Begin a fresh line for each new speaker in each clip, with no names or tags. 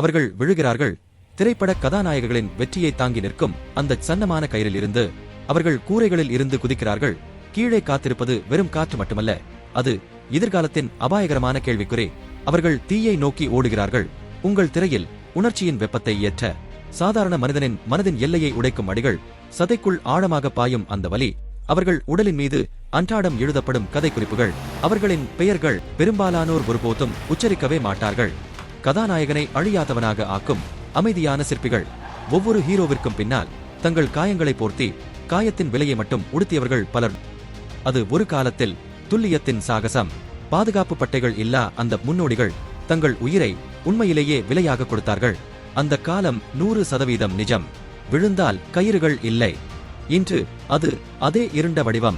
அவர்கள் விழுகிறார்கள். திரைப்பட கதாநாயகர்களின் வெற்றியை தாங்கி நிற்கும் அந்த சன்னமான கயிறில் இருந்து அவர்கள் கூரைகளில் இருந்து குதிக்கிறார்கள். கீழே காத்திருப்பது வெறும் காற்று மட்டுமல்ல அது எதிர்காலத்தின் அபாயகரமான கேள்விக்குறி. அவர்கள் தீயை நோக்கி ஓடுகிறார்கள். உங்கள் திரையில் உணர்ச்சியின் வெப்பத்தை ஏற்ற சாதாரண மனிதனின் மனதின் எல்லையை உடைக்கும் அடிகள் சதைக்குள் ஆழமாக பாயும் அந்த வலி. அவர்கள் உடலின் மீது அன்றாடம் எழுதப்படும் கதை குறிப்புகள் அவர்களின் பெயர்கள் பெரும்பாலானோர் ஒருபோதும் உச்சரிக்கவே மாட்டார்கள். கதாநாயகனை அழியாதவனாக ஆக்கும் அமைதியான சிற்பிகள் ஒவ்வொரு ஹீரோவிற்கும் பின்னால் தங்கள் காயங்களை போர்த்தி காயத்தின் விலையை மட்டும் உடுத்தியவர்கள் பலர். அது ஒரு காலத்தில் துல்லியத்தின் சாகசம். பாதுகாப்பு பட்டைகள் இல்லா அந்த முன்னோடிகள் தங்கள் உயிரை உண்மையிலேயே விலையாக கொடுத்தார்கள். அந்த காலம் நூறு சதவீதம் நிஜம். விழுந்தால் கயிறுகள் இல்லை. இன்று அது அதே இருண்ட வடிவம்.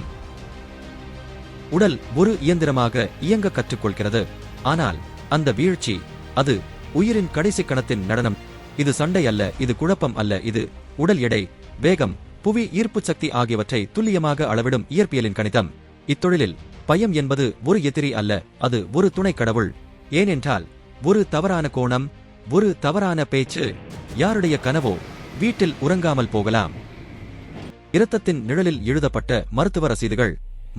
உடல் ஒரு இயந்திரமாக இயங்க கற்றுக்கொள்கிறது. ஆனால் அந்த வீழ்ச்சி அது உயிரின் கடைசி கணத்தின் நடனம். இது சண்டை அல்ல இது குழப்பம் அல்ல இது உடல் எடை வேகம் புவி ஈர்ப்பு சக்தி ஆகியவற்றை துல்லியமாக அளவிடும் இயற்பியலின் கணிதம். இத்தொழிலில் பயம் என்பது ஒரு எதிரி அல்ல அது ஒரு துணை கடவுள். ஏனென்றால் ஒரு தவறான கோணம் ஒரு தவறான பேச்சு யாருடைய கனவோ வீட்டில் உறங்காமல் போகலாம். இரத்தத்தின் நிழலில் எழுதப்பட்ட மருத்துவ ரசீதுகள்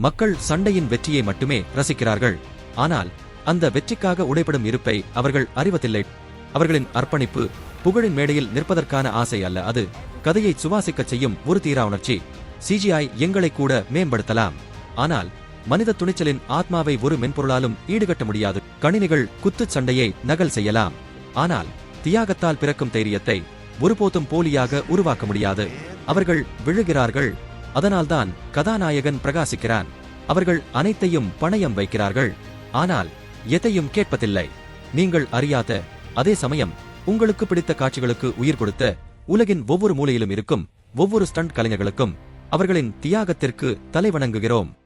மக்கள் சண்டையின் வெற்றியை மட்டுமே ரசிக்கிறார்கள். ஆனால் அந்த வெற்றிக்காக உடைபடும் இருப்பை அவர்கள் அறிவதில்லை. அவர்களின் அர்ப்பணிப்பு புகழின் மேடையில் நிற்பதற்கான ஆசை அல்ல அது கதையை சுவாசிக்கச் செய்யும் ஒரு தீரா உணர்ச்சி. சிஜிஐ எங்களை கூட மேம்படுத்தலாம். ஆனால் மனித துணிச்சலின் ஆத்மாவை ஒரு மென்பொருளாலும் ஈடுகட்ட முடியாது. கணினிகள் குத்துச் சண்டையை நகல் செய்யலாம். ஆனால் தியாகத்தால் பிறக்கும் தைரியத்தை ஒருபோதும் போலியாக உருவாக்க முடியாது. அவர்கள் விழுகிறார்கள். அதனால்தான் கதாநாயகன் பிரகாசிக்கிறான். அவர்கள் அனைத்தையும் பணயம் வைக்கிறார்கள். ஆனால் எதையும் கேட்பதில்லை. நீங்கள் அறியாத அதே சமயம் உங்களுக்கு பிடித்த காட்சிகளுக்கு உயிர் கொடுத்த உலகின் ஒவ்வொரு மூலையிலும் இருக்கும் ஒவ்வொரு ஸ்டண்ட் கலைஞர்களுக்கும் அவர்களின் தியாகத்திற்கு தலைவணங்குகிறோம்.